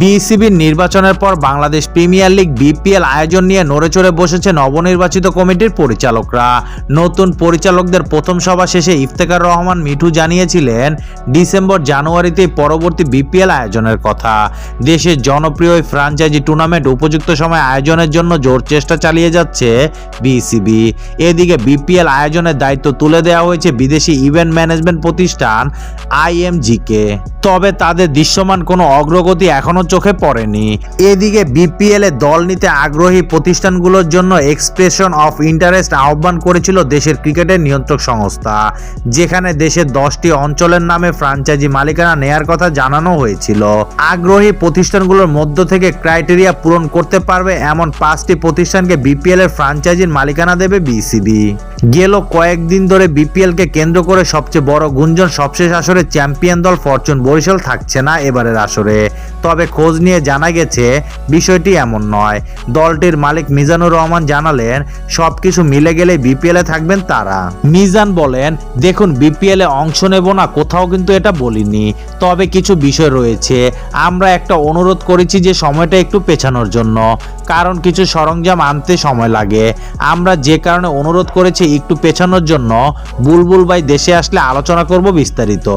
বিসিবির নির্বাচনের পর বাংলাদেশ প্রিমিয়ার লিগ বিপিএল আয়োজন নিয়ে নড়েচড়ে বসেছে নবনির্বাচিত কমিটির পরিচালকরা। নতুন পরিচালকদের প্রথম সভা শেষে ইফতেখার রহমান মিঠু জানিয়েছিলেন, ডিসেম্বর জানুয়ারিতে পরবর্তী বিপিএল আয়োজনের কথা। দেশের জনপ্রিয় ফ্রাঞ্চাইজি টুর্নামেন্ট উপযুক্ত সময় আয়োজনের জন্য জোর চেষ্টা চালিয়ে যাচ্ছে বিসিবি। এদিকে বিপিএল আয়োজনের দায়িত্ব তুলে দেওয়া হয়েছে বিদেশি ইভেন্ট ম্যানেজমেন্ট প্রতিষ্ঠান আইএমজিকে। তবে তাদের দৃশ্যমান কোনো অগ্রগতি এখনও চোখে পড়েনি। এদিকে বিপিএল এ দল নিতে আগ্রহী প্রতিষ্ঠানগুলোর জন্য এক্সপ্রেশন অফ ইন্টারেস্ট আহ্বান করেছিল দেশের ক্রিকেটের নিয়ন্ত্রক সংস্থা, যেখানে দেশের দশটি অঞ্চলের নামে ফ্রাঞ্চাইজি মালিকানা নেয়ার কথা জানানো হয়েছিল। আগ্রহী প্রতিষ্ঠানগুলোর মধ্য থেকে ক্রাইটেরিয়া পূরণ করতে পারবে এমন পাঁচটি প্রতিষ্ঠানকে বিপিএল এর ফ্রাঞ্চাইজির মালিকানা দেবে বিসিবি। গেল কয়েকদিন ধরে বিপিএল কে কেন্দ্র করে সবচেয়ে বড় গুঞ্জন সবশেষ আসরে চ্যাম্পিয়ন দল ফরচুন বরিশাল থাকছে না এবারের আসরে। তবে খোঁজ নিয়ে জানা গেছে, বিষয়টি এমন নয়। দলটির মালিক মিজানুর রহমান জানালেন, সবকিছু মিলে গেলে বিপিএল থাকবেন তারা। মিজান বলেন, দেখুন, বিপিএল অংশ নেব না, কোথাও কিন্তু এটা বলিনি। তবে কিছু বিষয় রয়েছে। আমরা একটা অনুরোধ করেছি যে সময়টা একটু পেছানোর জন্য। কারণ কিছু সরঞ্জাম আনতে সময় লাগে। আমরা যে কারণে অনুরোধ করেছি একটু পেছানোর জন্য বুলবুল ভাই দেশে আসলে আলোচনা করব বিস্তারিত।